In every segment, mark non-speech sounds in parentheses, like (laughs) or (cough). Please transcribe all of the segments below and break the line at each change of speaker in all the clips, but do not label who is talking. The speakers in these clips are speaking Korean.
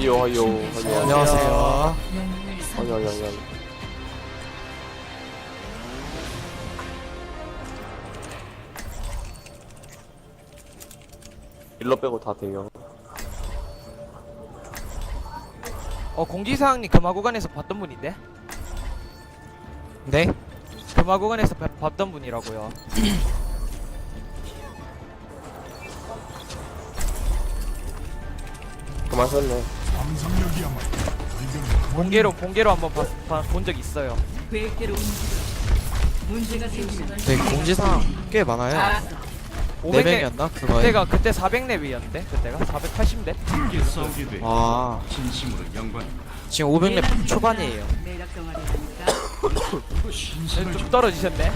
하요 하요 하요
안녕하세요.
하요 하요 하요 일러 빼고 다 돼요
어 공지사항님 금화 구간에서 봤던 분인데?
네?
금화 구간에서 봐- 봤던 분이라고요.
그만 썼네
공개로 공개로 한번 본 적 있어요.
계획대로 움직여. 문제가 생기면
네, 공지사항 꽤 많아요.
500렙
4명이었나? 그거에?
그때가 그때 400렙이었는데 그때가 480렙?
싸우게 돼
아,
진심으로 영광
지금 500렙 초반이에요.
내각 동아리니까
네, 좀 떨어지셨네.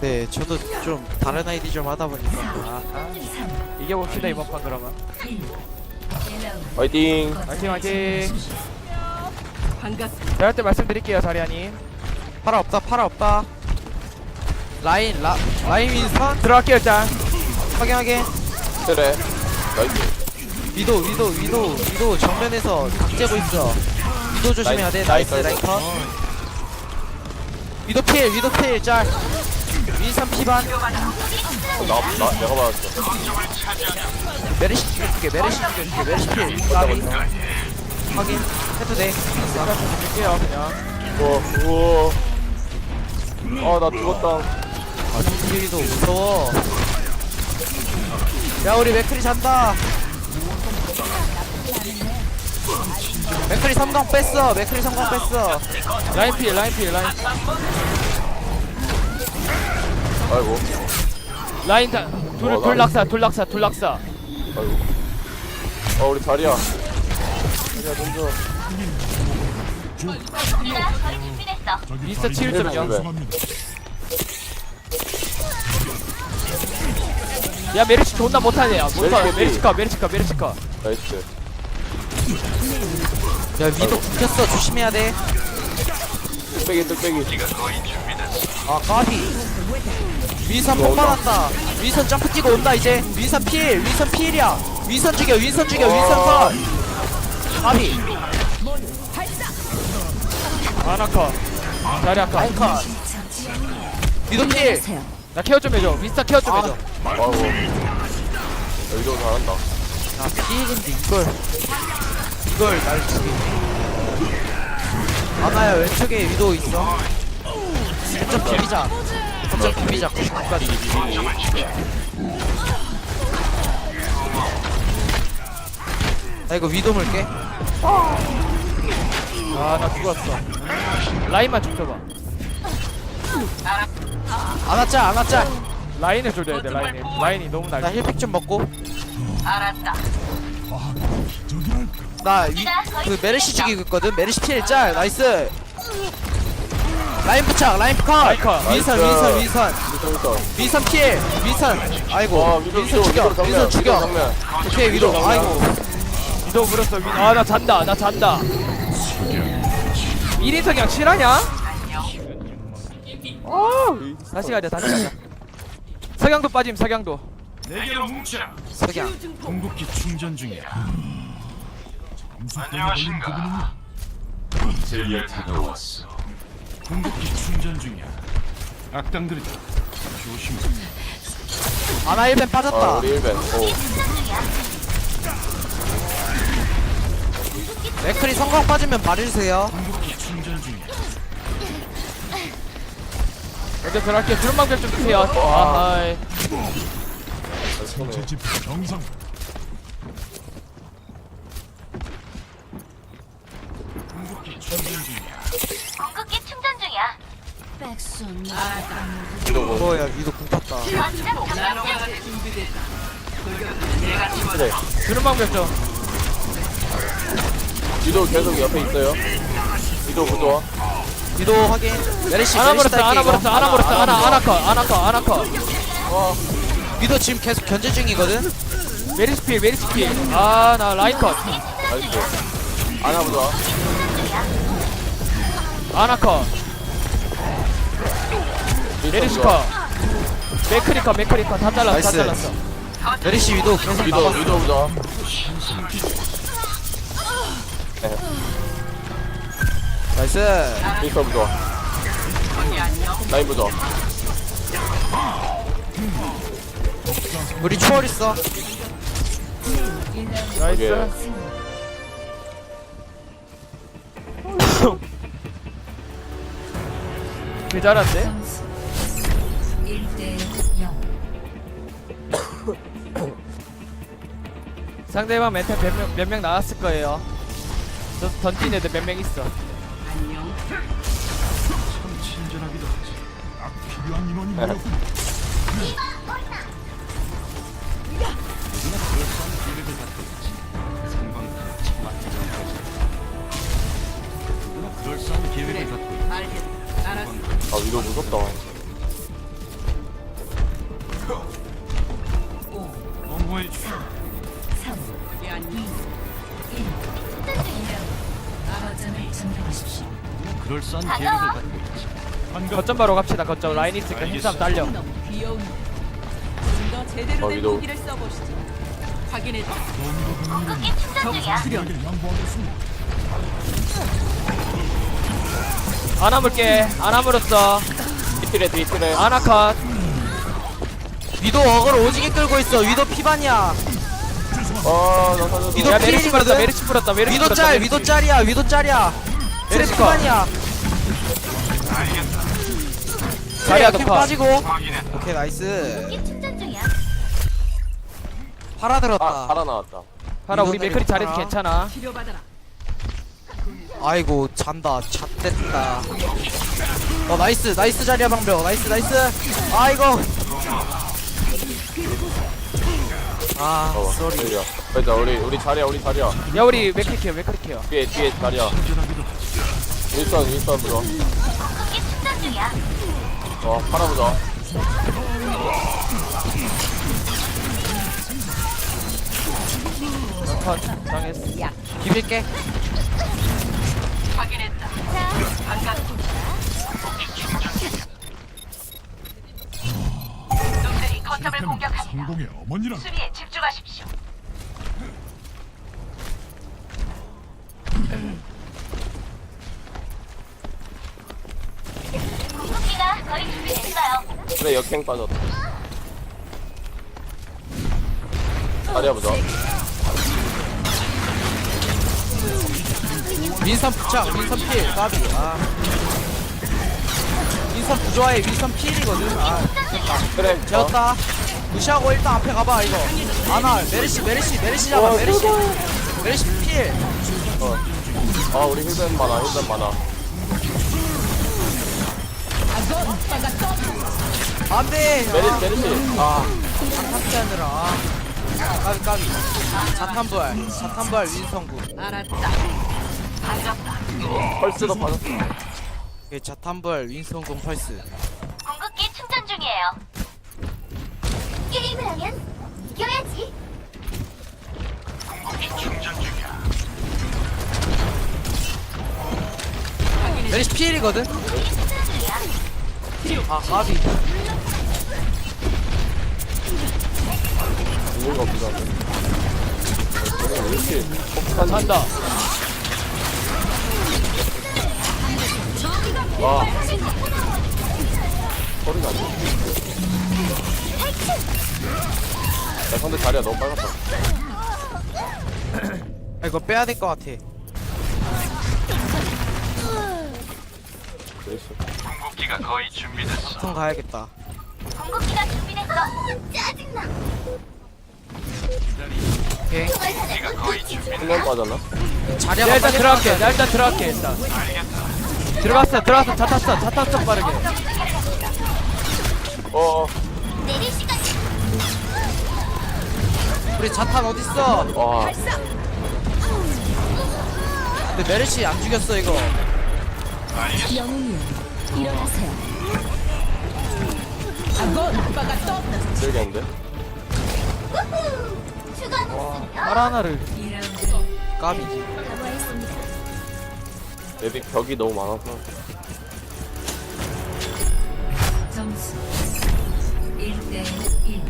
네, 저도 좀 다른 아이디 좀 하다 보니까.
아하. 이겨 봅시다 이번 판 그러면.
화이팅
화이팅 화이팅.
반갑습니다.
제가 때 말씀드릴게요 자리아님.
팔아 없다, 팔아 없다. 라인, 라, 라인 윈선?
들어갈게요 일단.
확인하게.
그래 나이스
위도, 위도, 위도, 위도 정면에서 각재고 있어. 위도 조심해야 돼. 나이스,
라인,
라인 컷. 위도 필, 위도 필, 짤. 윈선 피반.
나, 나 내가 받았어
메르시 죽여줄게, 메르시 죽여줄게, 메르시 필. 까비. 확인. 해도 돼.
드릴게요 그냥.
우와 우와 아 나 죽었다
아, 동필이도 무서워. 야, 우리 맥크리 잔다. 맥크리 섬광 뺐어. 맥크리 섬광 뺐어.
라인 필 라인 필 라인.
아이고
라인 다. 둘,
어,
둘
라인.
낙사 둘 낙사 둘 낙사.
아이고 아 우리 자리야 자리야 던져
미스터 치유 좀요. 야 메르시 존나 못하네. 야 못하.
메르시
메르시카 메르시카 메르시카.
나이스
야, 위도 굶겼어. 조심해야 돼.
뚝배기 뚝배기
아, 까비. 위선 폭발한다. 위선 점프 뛰고 온다, 이제. 위선 필. 위선 필이야. 위선 죽여. 위선 죽여. 위선 컷. 까비.
아나카. 자리 아카.
라인 컷. 위도 필.
나 케어 좀 해줘. 미스터 케어 좀
아.
해줘.
아이고 여기도 잘한다
아, 필인데 이걸. 이걸 날 죽이. 아나야, 왼쪽에 위도 있어. 거점 비비자. 거점 비비자. 99까지. 나 이거 위도 물게.
아나 죽었어. 라인만 좀 줘봐.
안았자, 안았자.
라인을 줘줘야 돼 라인을. 라인이 너무 날.
나 힐팩 좀 먹고.
알았다.
나그 메르시 죽이고 있거든. 메르시 필 짤. 나이스. 라인 부착, 라인 컷.
라인 컷.
윈선. 윈선, 윈선. 윈선 필. 윈선. 아이고.
와 위도
윈선
위도
죽여.
위도
윈선 죽여.
위도
오케이 위도. 아이고.
위도 물었어. 위... 아나 잔다. 나 잔다. 1인 석양 실하냐? 어. 다시 가자. 다시 가자. 석양도 빠짐. 석양도.
내게로 뭉쳐
석양.
궁극기 충전 중이야 안녕하신가 제리에 다가왔어 궁극기 충전 중이야 악당들이다 조심해
아나 1벤
아
빠졌다.
우리 1벤 오
맥클이 성공 빠지면 말해주세요.
궁극기 충전 중이야
먼저 들어갈게요. 주름방벽 좀 주세요. 아하이.
궁극
위도 뭐
뭐야 위도 궁 탔다.
나노가 준비됐다.
그래
주름방벽 좀.
위도 계속 옆에 있어요 위도 부좋아
위도 확인. 메르시
아나
메르시
버렸어. 아나 버렸어. 아나 버렸어. 아나 아나커. 아나커. 아나커.
위도 지금 계속 견제 중이거든.
메리스필. 메리스필. 아나 라인 컷.
나이스 아나 부좋아
아나커. 메리시커. 메크리커. 메크리커. 다 잘랐어. 다
나이스.
잘랐어.
메르시 위도 계속
위도
나가.
위도 부좋아
나이스
윈스턴 부좋아 라인 부좋아
우리 추월 있어
나이스 (laughs) 개 잘한데? (laughs) 상대방 멘탈 몇명 몇 명 나왔을 거예요 저 던진 애들 몇 명 있어
안녕.
참 친절하기도 하지. 딱 필요한 인원이 모였군. 누구나 그럴싸한 계획을 갖고 있지. 상관과 맞지 않고. 누구나 그럴싸한 계획을 갖고 있지.
알겠다. 알았어.
아 위도 무섭다
그럴싸한 계획을 갖고 있지. 반갑.
거점 바로 갑시다 거점 라인 있으니까 힘싸움 딸려
너무 귀여운데. 좀더 제대로
어,
된
위도.
무기를 써보시죠. 확인해.
궁극기 충전 중이야.
수련.
안 아물게 안 아물었어
뒤틀에 뒤틀에
아나컷
위도 어글 오지게 끌고 있어 위도 피반이야
살려줘
위도
야 메르시
필이거든?
불었다 메르시 불었다 메르시
위도 짤. 위도 짤이야 위도 짤이야
메르시 컷.
피반이야
자리야 캠컷
빠지고. 오케이 나이스.
충전 중이야.
팔아 들었다.
아 살아 나왔다.
하라 우리 잘해도
때리고
괜찮아.
아이고 잔다. 잣됐다. 어 나이스. 나이스 자리야 방벽. 나이스 나이스. 아이고 아
봐봐.
쏘리
여기야. 맞아 우리 우리 자리야 우리 자리야.
야 우리 맥클 케어 맥클 케어.
뒤에 뒤에 자리야. 윈스턴 윈스턴 부 어 부좋아
컷 당했어
비빌게.
놈들이 거점을 공격합니다.
성공의.
수비에 집중하십시오.
그래 역행 빠졌다. 자리야 부좋아
윈선 부착 윈선 필 까비. 아. 윈선 부조화에 윈선 필이거든. 아
그래 어,
되었다. 무시하고 일단 앞에 가봐 이거. 아나 메르시 메르시 메르시 잡아
어,
메르시. 메르시 필.
어. 아 우리 힐벤 많아 힐벤 많아
안돼
메리시 메리시 아
자탄 하느라 아, 까비 까비 자탄부활 윈선구
알았다. 반갑다.
펄스도 빠졌어
예, 자탄부활 윈선구 펄스
궁극기 충전 중이에요. 게임을 하면 이겨야지.
메르시
충전 중이야.
아 까비
죽는 거 없긴 한데 왜 이렇게 폭탄
산다.
와. 소리 나지 야 상대 자리야. 너무 빨갛다.
아, 이거 빼야 될 것 같아.
메리시
자탄 가야겠다.
궁극기가 준비됐어. 짜증나.
오케이.
빠졌나?
자리야
내가 일단 들어갈게. 내가 일단 들어갈게 일단. 들어갔어 들어갔어. 차 탔어. 차 탔어 빠르게.
어어.
우리 자탄 어딨어?
와.
근데 메르시 안 죽였어 이거.
쓸겠는데?
죽었습니다.
파라 하나를.
까비지.
맵이 벽이 너무 많아서.
점수 1대 1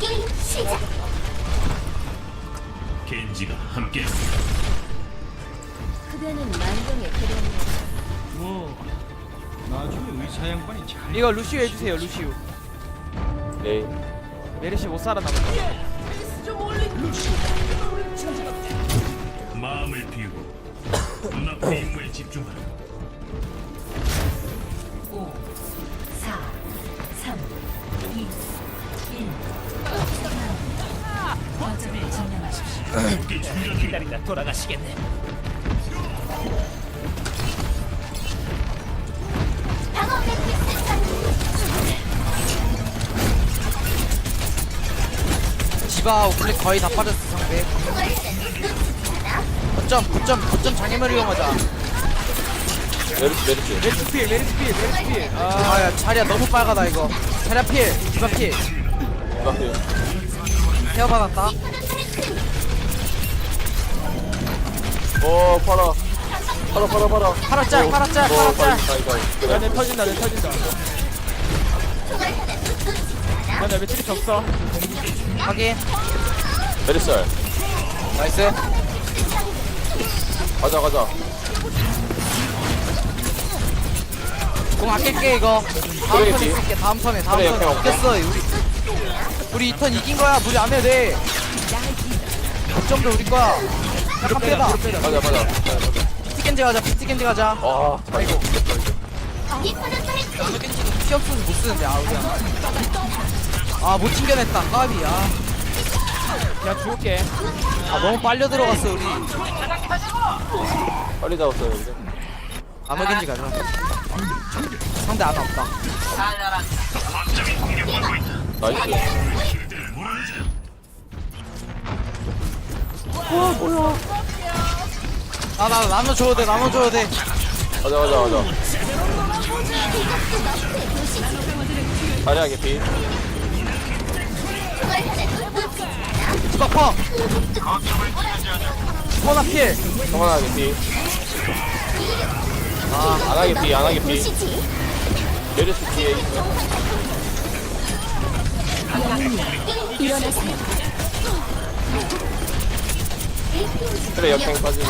게임 시작! 겐지가 함께 그대는 만병의
그대입니다. 나중에 의사 양반이 잘
이거 루시우 해주세요 루시우
에이
메르시 못 살아남았다.
마음을 비우고 눈앞의 임무에 집중하라.
5 4 3 2 1 거점을 점령하십시오.
기다리다 돌아가시겠네
디바 우클릭 거의 다 빠졌어 상대. 거점 거점 거점 장애물 이용하자.
메르시 메르시
메르시 필 메르시 필 메르시 필아
아야 자리야 너무 빨가다 이거. 자리야 필 디바 필?
앞에
헤어 받았다.
어 팔아. 팔아 팔아 팔아.
파라 짤 파라
짤어
파라 짤
야내 터진다 내 터진다. 야내 매트릭스 없어
확인.
메르시
나이스.
가자 가자.
공 아낄게 이거. 다음
그래,
턴에
그래.
쓸게 다음 턴에 다음
그래,
턴에.
그냥
이겼어 우리 우리 이턴 이긴 거야. 무리 안 해도 돼. 거점도 우리 거야. 약간 빼다
가자 가자.
피트겐지 가자 피트겐지 가자.
아 아이고
피 없으면 못 쓰는데 아 우리 아못 챙겨냈다. 까비 아,
그냥 죽을게.
아 너무 빨려 들어갔어 우리.
빨리 잡았어요 근데
아무겐지 가자. 상대 안 없다.
나이스.
아나 나눠 줘도 돼 나눠 줘도 돼.
가자 가자 가자. 자리하게 피
디바퍼 퍼나 필
성환하게 피.
아,
안하게 피 안하게 피. 있어
일어나세요.
그래 역행 빠지고.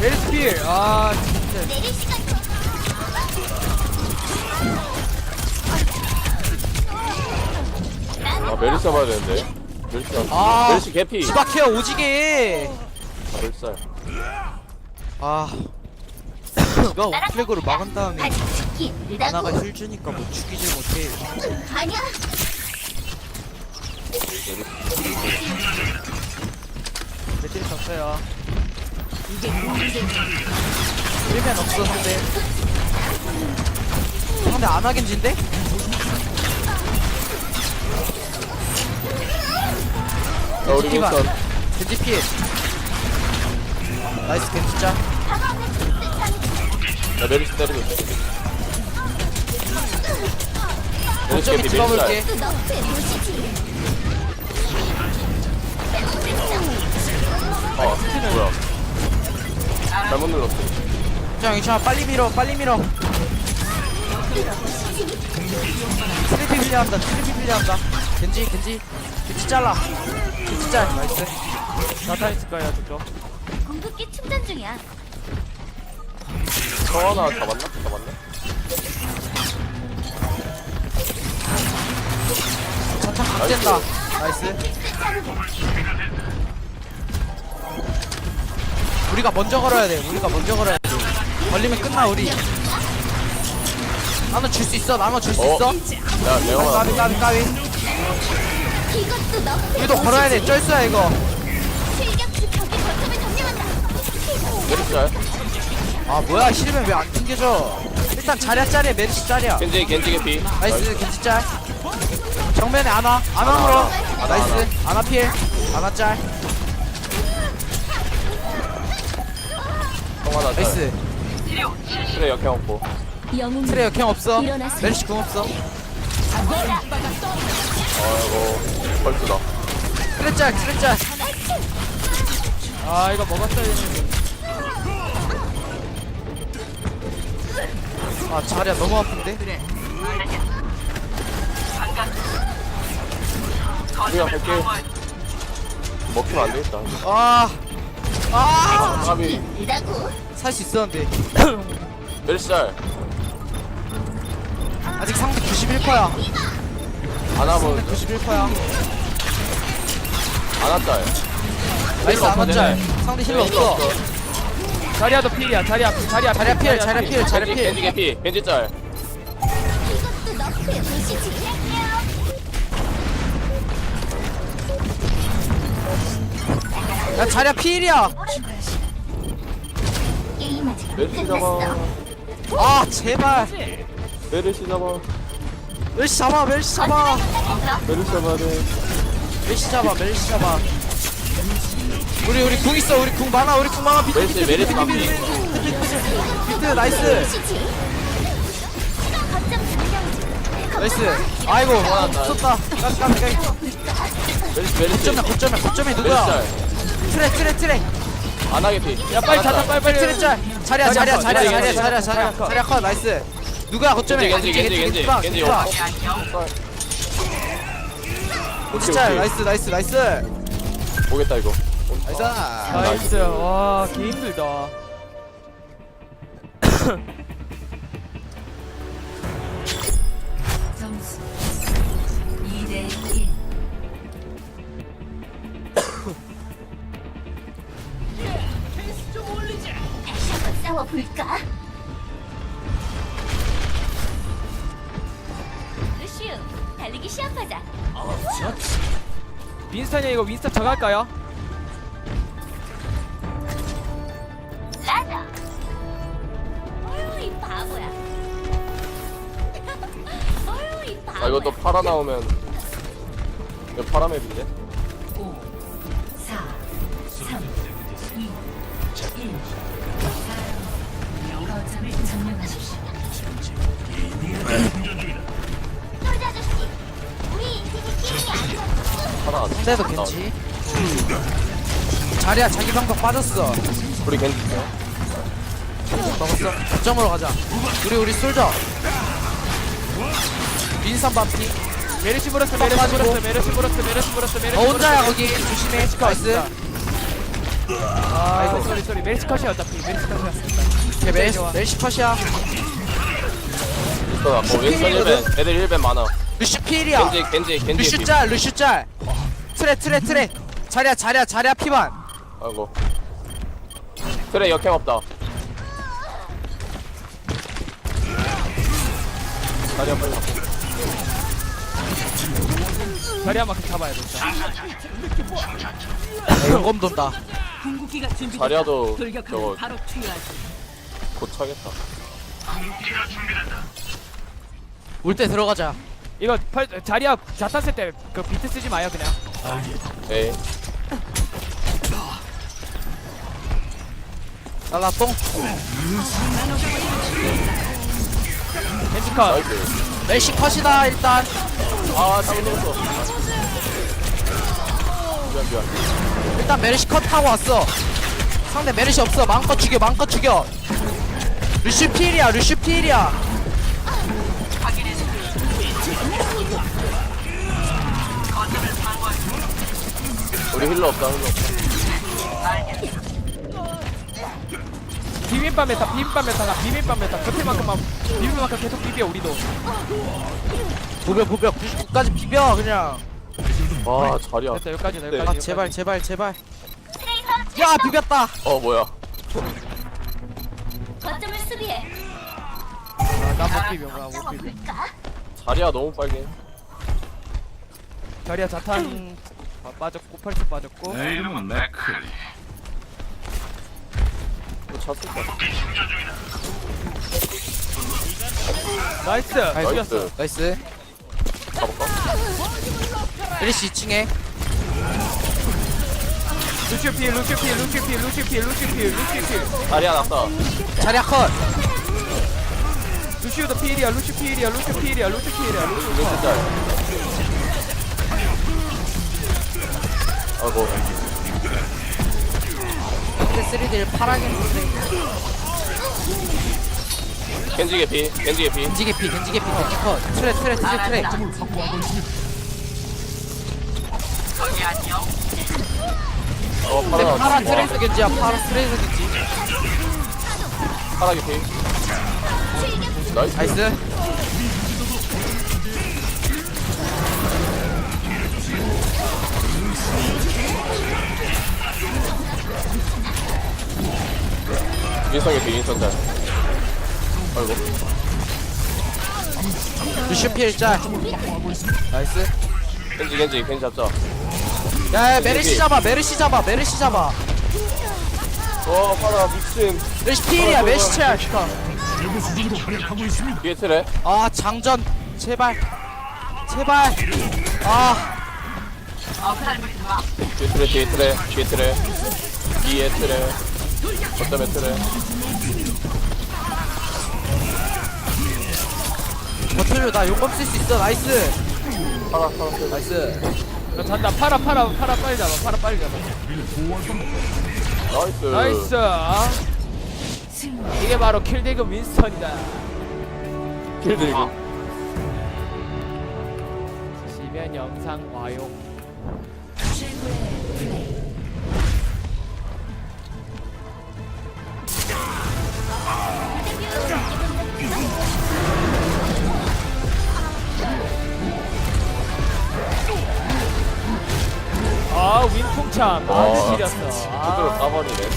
메르시 필아 진짜.
내릴 시간.
아 메르시 잡아야 되는데 메르시 잡
아.
메르시 개피
디바 케어 오지게
아, 메르시
아 (coughs) 누가 우플렉으로 막은 다음에
죽기
하나가
일다고.
힐 주니까 뭐 죽이질 못해
아니야.
매트릭스 없어요
일면 없어 상대 상대 안 하겐진데?
자 우리
겐지
윈선.
겐지 피해. 나이스 겐지
짤야 메르시 때리고 있어. 메르시
어쩌기
개피
디바
메르시
볼게.
잘.
또 너프에 보시지.
어 뭐야? 잘못 눌렀어.
자 괜찮아 빨리 밀어 빨리 밀어. 트리피 빌려한다 트리피 빌려한다 겐지 겐지. 겐지 잘라. 겐지 짤. 나이스.
나타 있을 거예요 저쪽.
공급기 충전 중이야.
성환아 잡았나? 잡았네
자탄 각된다. 나이스. 우리가 먼저 걸어야 돼. 우리가 먼저 걸어야 돼. 걸리면 끝나 우리. 나눠 줄 수 있어. 나눠 줄 수
어?
있어.
야 레오나
까비 까비 까비
이것도 너프에
우리도 걸어야 돼. 쩔수야 이거.
실격수 벽이 거점을 점령한다.
메르시
잘아 뭐야. 힐면 왜 안 튕겨져? 일단 자리야 짤이야. 메르시 짤이야.
겐지 겐지 개피.
나이스 겐지 짤. 정면에 안와 안와 물어 나이스. 안와 필. 안와 짤.
잘
나이스.
그래 역행 없고.
영웅
트레 역행 없어. 메르시 궁 없어
아이고 벌써다.
트레 짤 트레 짤.
아 이거 먹었어야 되는데
아 자리야 너무 아픈데?
우리가 갈게. 먹히면 안 되겠다.
아, 아,
까비
살 수 있었는데.
멜살?
아직 상대 91%야.
안하면
91%야.
안왔짤
나이스 안 왔짤. 상대 힐러 없어.
자리야도 필이야 자리야 자리야
자리야 필, 자리야 필, 자리야 필.
개피 겐지 짤
야 자리야 필이야.
안
잡아
아 제발.
메르시 잡아
멜시 잡아, 멜시 잡아.
메르시 잡아야 돼
멜시 잡아, 멜시 잡아. 우리 우리 궁 있어, 우리 궁 많아, 우리 궁 많아. 비트
메르시
비트
메르시
비트
반피
비트 비트 나이스, 나이스. 아이고, 썼다. 까비.
메르시 메르시
고점이야, 고점이야, 고점이
메르시
누구야?
짤
트레 트레 트레.
안 하게 피
야 빨리 자타 빨리 빨리
트레 짤. 자리야, 자리야, 자리야. 자리야, 자리야. 자리야 컷, 나이스. 누구야, 고점이?
겐지 겐지 겐지 겐지
겐지.
겐지
겐지
오케이
짤,
오케이
나이스, 나이스, 나이스.
보겠다 이거.
나이스.
나이스. 와 개 힘들다 (laughs) 이거 윈스턴 정할까요?
라자 어휴 이 바보야 (laughs) 어휴 이 바보야
아 이거 또 파라 나오면 이거 파라맵인데
5 4 3 2 1 거점을 점령하십시오
솔자 아저씨 우리 인생이 게임이 아니야
파라 안 나오네.
겐지. 자리야, 자기 방법 빠졌어.
우리 있어요?
먹었어. 거점으로 가자. 우리 우리 솔져. 민선 반피.
메르시 브러스 메르시 브러스 메르시 브러스 메르시 브러스 메르시
어 혼자야 거기. 조심해. 나이스.
아
아이고.
소리 소리 메르시 컷이야 어차피 메르시 컷이야
오케이, 멜 멜시 컷이야.
있어 어 왼손 1벤 애들 1벤 많아
루슈 필이야.
겐지 겐지 겐지
루슈
피
짤, 루슈 짤. 트레 트레 트레. 자리야 자리야 자리야 피반.
아이고 그래 역행 없다 다리야 빨리 갖고
자리야 만큼 잡아야 돼 일단
영검 돈다.
궁극기가 준비됐다.
자리야도
돌격하면
저거
바로 투여하지.
곧 차겠다
올 때 들어가자.
이거 팔, 자리야 자타 쓸때 그 비트 쓰지 마요 그냥
에이
날라 똥.
겐지 컷
나이스
멜시 컷이다 일단.
아 잘못 눌렀어 미안 미안
일단 메르시 컷 하고 왔어. 상대 메르시 없어. 마음껏 죽여, 마음껏 죽여. 루슈 필이야, 루슈 필이야.
우리 힐러 없다 힐러 없다.
비빔밥 메타 비빔밥 메타가 비빔밥 메타. 그때만큼만 비빔만큼 계속 비벼 우리도.
보벼 보벼. 99까지 비벼 그냥.
아 자리야.
됐다 여기까지다
네.
아
여기까지.
제발 제발. 제발. 야 비볐다.
어 뭐야?
거점을 수비해.
나못 비벼 나못 비벼.
싸워볼까?
자리야 너무 빨개.
자리야 자탄 아, 빠졌고 펄스 빠졌고
내 이름은 맥클리.
또 찼을 거야
나이스
나이스
나이스.
가볼까?
메르시 2층에.
루시오 피 루시오 피 루시오 피 루시오 피 루시오 피 루시오 피
자리야 났다
자리야 컷.
루시오도 피일이야 루시오 피일이야 루시오 피일이야 루시오 피일이야 루시오
루스 짤 아이고
근데 3D를 파라겠는데.
겐지 개피 겐지 개피
겐지 개피 겐지 개피 겐지 컷. 트레 트레 트레 트레.
안녕.
어
근데
파라
파라 트레이서 겐지야 파라 트레이서 겐지
파라 개피 나이스
나이스
인성 잘 아이고.
루시오 필짤. 나이스.
겐지 겐지 겐지 잡자.
야, 야 메르시 잡아 메르시 잡아 메르시 잡아.
어 파라 미친.
메르시 필이야 메르시 짤.
뒤에 트레
아 장전. 제발. 제발. 아.
뒤에 트레 뒤에 트레 뒤에 트레 뒤에 트레 거점에 트레
버텨줘. 나 용검 쓸 수 있어. 나이스.
파라 파라.
나이스.
너 잔다. 파라 파라 파라 빨리 잡아. 파라 빨리 잡아.
나이스.
나이스. 이게 바로 킬디그 윈스턴이다.
킬 들고
시면 영상 와요.
최고의
아 윈풍참.
어.
아주 지렸어.
그대로
아,
까버리네.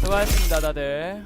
수고하셨습니다 다들